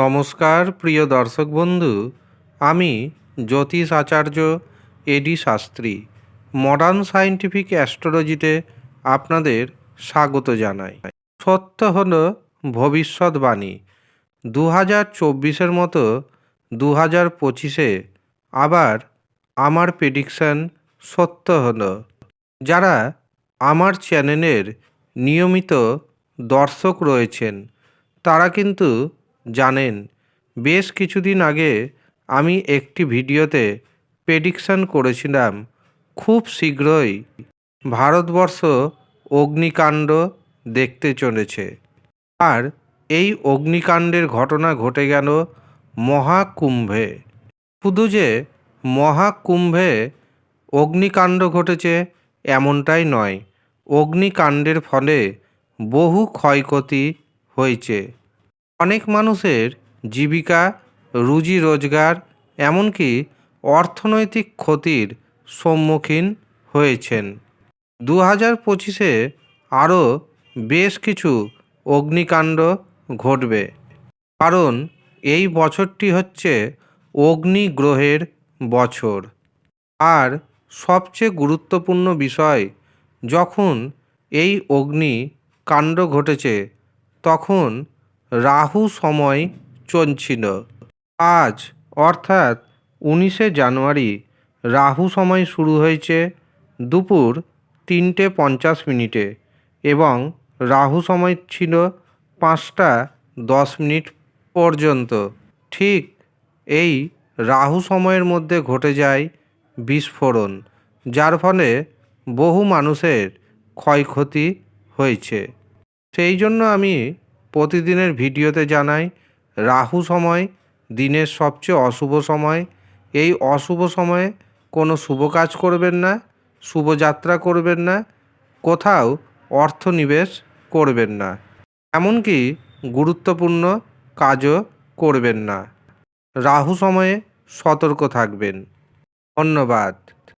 নমস্কার, প্রিয় দর্শক বন্ধু। আমি জ্যোতিষ আচার্য A D Shastri. Modern scientific অ্যাস্ট্রোলজিতে আপনাদের স্বাগত জানাই। সত্য হল ভবিষ্যৎবাণী। দু হাজার চব্বিশের মতো দু হাজার পঁচিশে আবার আমার প্রেডিকশান সত্য হল। যারা আমার চ্যানেলের নিয়মিত দর্শক রয়েছেন, তারা কিন্তু জানেন, বেশ কিছুদিন আগে আমি একটি ভিডিওতে প্রেডিকশান করেছিলাম, খুব শীঘ্রই ভারতবর্ষ অগ্নিকাণ্ড দেখতে চলেছে। আর এই অগ্নিকাণ্ডের ঘটনা ঘটে গেল মহাকুম্ভে। শুধু যে মহাকুম্ভে অগ্নিকাণ্ড ঘটেছে এমনটাই নয়, অগ্নিকাণ্ডের ফলে বহু ক্ষয়ক্ষতি হয়েছে। অনেক মানুষের জীবিকা, রুজি রোজগার, এমনকি অর্থনৈতিক ক্ষতির সম্মুখীন হয়েছেন। দু হাজার পঁচিশে আরও বেশ কিছু অগ্নিকাণ্ড ঘটবে। কারণ এই বছরটি হচ্ছে অগ্নি গ্রহের বছর। আর সবচেয়ে গুরুত্বপূর্ণ বিষয়, যখন এই অগ্নি কাণ্ড ঘটেছে, তখন রাহু সময় চলছিল আজ অর্থাৎ উনিশে জানুয়ারি, রাহু সময় শুরু হয়েছে দুপুর তিনটে পঞ্চাশ মিনিটে এবং রাহু সময় ছিল পাঁচটা দশ মিনিট পর্যন্ত। ঠিক এই রাহু সময়ের মধ্যে ঘটে যায় বিস্ফোরণ, যার ফলে বহু মানুষের ক্ষয়ক্ষতি হয়েছে। সেই জন্য আমি প্রতিদিনের ভিডিওতে জানাই, রাহু সময়, দিনের সবচেয়ে অশুভ সময়। এই অশুভ সময়ে কোনো শুভ কাজ করবেন না শুভযাত্রা করবেন না, কোথাও অর্থ নিবেশ করবেন না। এমনকি গুরুত্বপূর্ণ কাজও করবেন না। রাহু সময়ে সতর্ক থাকবেন। ধন্যবাদ।